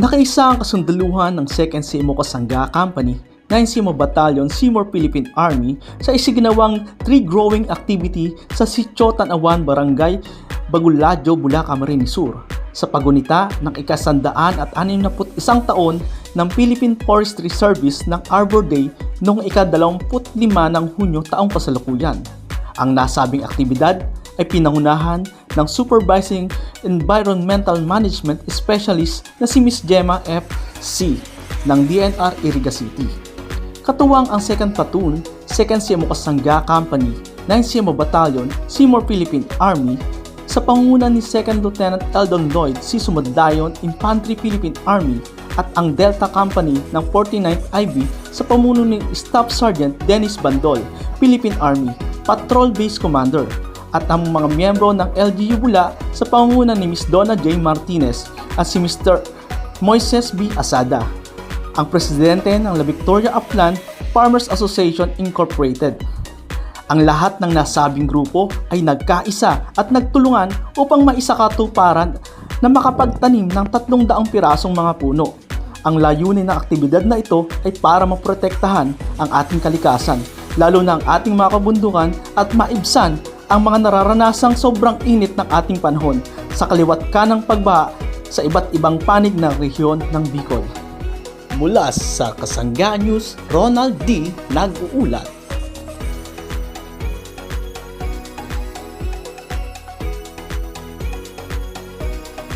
Nakaisa ang kasundaluhan ng 2nd Simo Kasangga Company 9 Simo Battalion Seymour Philippine Army sa isiginawang tree growing activity sa Sitio Tanawan, Barangay Baguladyo, Bulacan, Camarines Sur sa pagunita ng ikasandaan at 61 taon ng Philippine Forestry Service ng Arbor Day noong ika-25 ng Hunyo taong kasalukuyan. Ang nasabing aktibidad ay pinangunahan ng Supervising Environmental Management Specialist na si Ms. Gemma F. C. ng DNR Iriga City. Katuwang ang 2nd Platoon, 2nd Simo Kasangga Company, 9 Simo Battalion, Seymour Philippine Army, sa pangunguna ni 2nd Lieutenant Eldon Lloyd, si Sumadayon Infantry Philippine Army at ang Delta Company ng 49th IB sa pamuno ni Staff Sergeant Dennis Bandol, Philippine Army, Patrol Base Commander, at ang mga miyembro ng LGU Bula sa pangunguna ni Ms. Donna J. Martinez at si Mr. Moises B. Asada ang presidente ng La Victoria Upland Farmers Association Incorporated. Ang lahat ng nasabing grupo ay nagkaisa at nagtulungan upang maisakatuparan na makapagtanim ng 300 pirasong mga puno. Ang layunin ng aktibidad na ito ay para maprotektahan ang ating kalikasan, lalo na ang ating mga kabundukan at maibsan ang mga nararanasang sobrang init ng ating panahon sa kaliwat kanang pagbaha sa iba't ibang panig ng rehiyon ng Bicol. Mula sa Kasangga News, Ronald D. nag-uulat.